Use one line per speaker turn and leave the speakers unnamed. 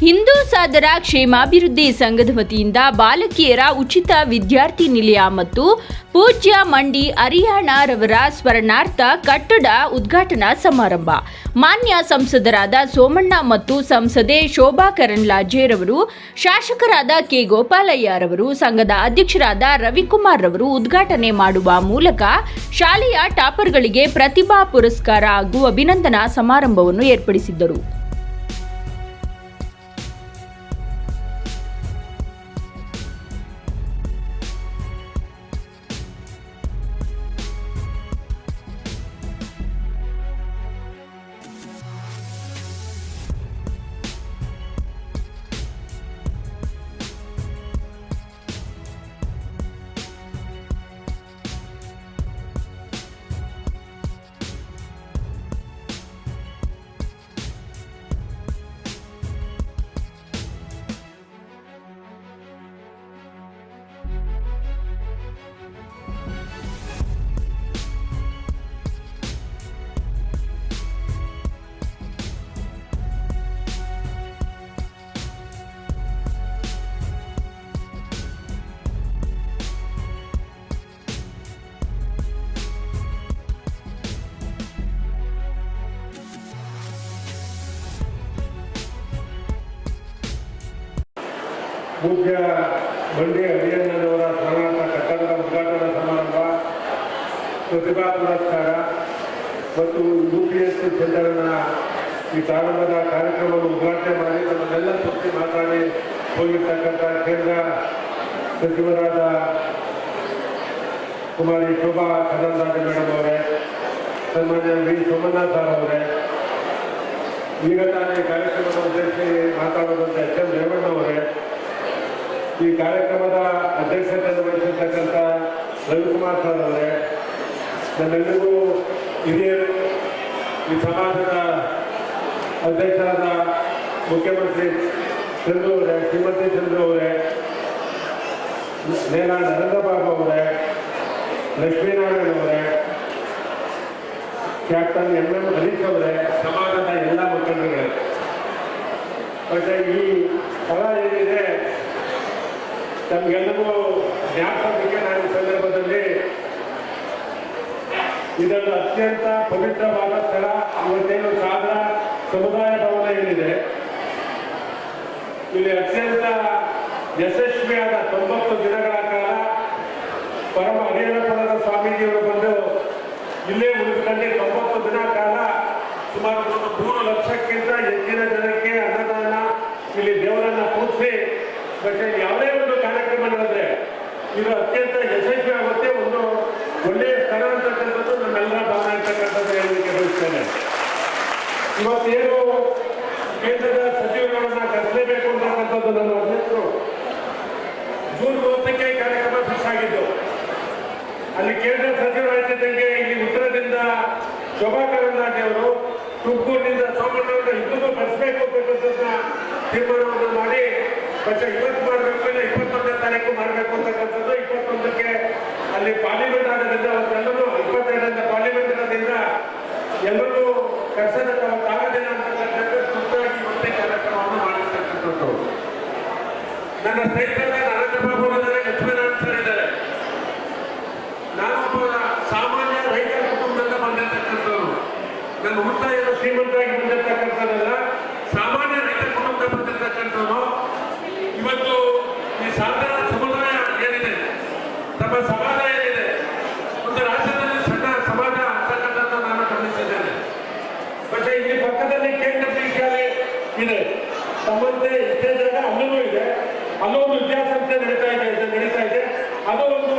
ಹಿಂದೂ ಸಾದರ ಕ್ಷೇಮಾಭಿವೃದ್ಧಿ ಸಂಘದ ವತಿಯಿಂದ ಬಾಲಕಿಯರ ಉಚಿತ ವಿದ್ಯಾರ್ಥಿ ನಿಲಯ ಮತ್ತು ಪೂಜ್ಯ ಮಂಡಿ ಹರಿಯಾಣರವರ ಸ್ಮರಣಾರ್ಥ ಕಟ್ಟಡ ಉದ್ಘಾಟನಾ ಸಮಾರಂಭ. ಮಾನ್ಯ ಸಂಸದರಾದ ಸೋಮಣ್ಣ ಮತ್ತು ಸಂಸದೆ ಶೋಭಾ ಕರಂದ್ಲಾಜೆರವರು, ಶಾಸಕರಾದ ಕೆ ಗೋಪಾಲಯ್ಯರವರು, ಸಂಘದ ಅಧ್ಯಕ್ಷರಾದ ರವಿಕುಮಾರ್ ರವರು ಉದ್ಘಾಟನೆ ಮಾಡುವ ಮೂಲಕ ಶಾಲೆಯ ಟಾಪರ್ಗಳಿಗೆ ಪ್ರತಿಭಾ ಪುರಸ್ಕಾರ ಹಾಗೂ ಅಭಿನಂದನಾ ಸಮಾರಂಭವನ್ನು ಏರ್ಪಡಿಸಿದ್ದರು.
ಪೂಜ್ಯ ಬಂಡಿ ಅಭಿಯಣ್ಣನವರ ಸಮಾರಂಭ ಕಟ್ಟಡದ ಉದ್ಘಾಟನಾ ಸಮಾರಂಭ, ಪ್ರತಿಭಾ ಪುರಸ್ಕಾರ ಮತ್ತು ಯು ಪಿ ಎಸ್ ಸೆಂಟರ್ನ ಈ ಪ್ರಾರಂಭದ ಕಾರ್ಯಕ್ರಮವನ್ನು ಉದ್ಘಾಟನೆ ಮಾಡಿ ನಮ್ಮನ್ನೆಲ್ಲ ಸುತ್ತಿ ಮಾತಾಡಿ ಹೋಗಿರ್ತಕ್ಕಂಥ ಕೇಂದ್ರ ಸಚಿವರಾದ ಕುಮಾರಿ ಶೋಭಾ ಕರಂದ್ಲಾಜೆ ಮೇಡಮ್ ಅವರೇ, ಸನ್ಮಾನ್ಯ ವಿ ಸೋಮಣ್ಣ ಸರ್ ಅವರೇ, ಈಗ ತಾನೇ ಕಾರ್ಯಕ್ರಮದ ಉದ್ದೇಶಿಸಿ ಮಾತಾಡುವಂಥ ಎಚ್ ಎಂ ರೇವಣ್ಣ ಅವರೇ ಈ ಕಾರ್ಯಕ್ರಮದ ಅಧ್ಯಕ್ಷತೆಯನ್ನು ವಹಿಸಿರ್ತಕ್ಕಂಥ ರವಿಕುಮಾರ್ ಸರ್ ಅವರೇ, ನಮ್ಮೆಲ್ಲರಿಗೂ ಹಿರಿಯರು ಈ ಸಮಾಜದ ಅಧ್ಯಕ್ಷರಾದ ಮುಖ್ಯಮಂತ್ರಿ ಚಂದ್ರು ಅವರೇ, ಶ್ರೀಮತಿ ಚಂದ್ರು ಅವರೇ, ನೇರ ನರೇಂದ್ರಬಾಬು ಅವರೇ, ಲಕ್ಷ್ಮೀನಾರಾಯಣ ಅವರೇ, ಕ್ಯಾಪ್ಟನ್ ಎಂ ಎಂ ಹರೀಶ್ ಅವರೇ, ಸಮಾಜದ ಎಲ್ಲ ಮುಖಂಡರುಗಳೇ. ಮತ್ತೆ ಈ ಸ್ಥಳ ಏನಿದೆ ತಮಗೆಲ್ಲರಿಗೂ ಜ್ಞಾಪಕಕ್ಕೆ ನಾನು ಈ ಸಂದರ್ಭದಲ್ಲಿ ಇದೊಂದು ಅತ್ಯಂತ ಪವಿತ್ರವಾದ ಸ್ಥಳ, ಇವತ್ತೇನು ಸಾಗರ ಸಮುದಾಯ ಭವನ ಏನಿದೆ. ಇಲ್ಲಿ ಅತ್ಯಂತ ಯಶಸ್ವಿಯಾದ ತೊಂಬತ್ತು ದಿನಗಳ ಕಾಲ ಪರಮ ಹರಿಹರಪುರದ ಇದು ಅತ್ಯಂತ ಯಶಸ್ವಿ ಆಗುತ್ತೆ. ಒಂದು ಒಳ್ಳೆಯ ಸ್ಥಳ ಅಂತಕ್ಕಂಥದ್ದು ನಮ್ಮೆಲ್ಲರ ಭಾವನೆ ಅಂತಕ್ಕಂಥದ್ದು ಹೇಳಲಿಕ್ಕೆ ಬಯಸ್ತೇನೆ. ಇವತ್ತೇನು ಕೇಂದ್ರದ ಸಚಿವರುಗಳನ್ನ ಕರೆಸಲೇಬೇಕು ಅಂತಕ್ಕಂಥದ್ದು ನನ್ನ ಅಧ್ಯಕ್ಷರು ಜೂನ್ ಮೂವತ್ತಕ್ಕೆ ಕಾರ್ಯಕ್ರಮ ಫಿಕ್ಸ್ ಆಗಿದ್ದು. ಅಲ್ಲಿ ಕೇಂದ್ರ ಸಚಿವರಾಗಿದ್ದಂಗೆ ಇಲ್ಲಿ ಉತ್ತರದಿಂದ ಶೋಭಾ ಕರಂದ್ಲಾಜೆ ಅವರು ತುಮಕೂರಿನಿಂದ ಸೋಮಣ್ಣವರನ್ನ ಇಬ್ಬರಿಗೂ ಕಳಿಸ್ಬೇಕು ಅಂತಕ್ಕಂಥದ್ದನ್ನ ತೀರ್ಮಾನವನ್ನು ಮಾಡಿ ಮತ್ತೆ ಎಲ್ಲರೂ ಕರ್ಸೋದಕ್ಕಾಗೋದಿಲ್ಲ ಅಂತಕ್ಕಂಥದ್ದು ತುರ್ತಾಗಿ ಮತ್ತೆ ಕಾರ್ಯಕ್ರಮವನ್ನು ಮಾಡಿರ್ತಕ್ಕಂಥದ್ದು ನನ್ನ ಸ್ನೇಹಿತರಾದ ನರೇಂದ್ರ ಬಾಬು ಅವರಿದ್ದಾರೆ ಲಕ್ಷ್ಮೀನಾರಾಯಣ ಸರ್ ಇದ್ದಾರೆ. ನಾನೊಬ್ಬ ಸಾಮಾನ್ಯ ರೈತರ ಕುಟುಂಬದಿಂದ ಬಂದಿರತಕ್ಕಂಥವ್ರು. ನನ್ನ ಉಳಿತಾಯ ಶ್ರೀಮಂತರಾಗಿ ಬಂದಿರ್ತಕ್ಕಂಥದ್ದಲ್ಲ ಸಾಮಾನ್ಯ ರೈತರ ಕುಟುಂಬದಿಂದ ಬಂದಿರ್ತಕ್ಕಂಥವ್ರು ಇವತ್ತು ಈ ಸಾಧಾರಣ ಸಮುದಾಯ ಏನಿದೆ ತಮ್ಮ ಸಮಾಜ ಏನಿದೆ ಒಂದು ರಾಜ್ಯದಲ್ಲಿ ಸಣ್ಣ ಸಮಾಜ ಅಂತಕ್ಕಂಥದ್ದು ನಾನು ಗಮನಿಸಿದ್ದೇನೆ ಮತ್ತೆ ಇಲ್ಲಿ ಪಕ್ಕದಲ್ಲಿ ಕೇಂದ್ರ ವಿದ್ಯಾಲಯ ಇದೆ. ತಮ್ಮಂತೆ ಇಷ್ಟೇ ಜಾಗ ಅಲ್ಲೂ ಇದೆ. ಅಲ್ಲೂ ಒಂದು ವಿದ್ಯಾಸಂಸ್ಥೆ ನಡೀತಾ ಇದೆ ನಡೀತಾ ಇದೆ. ಅದು ಒಂದು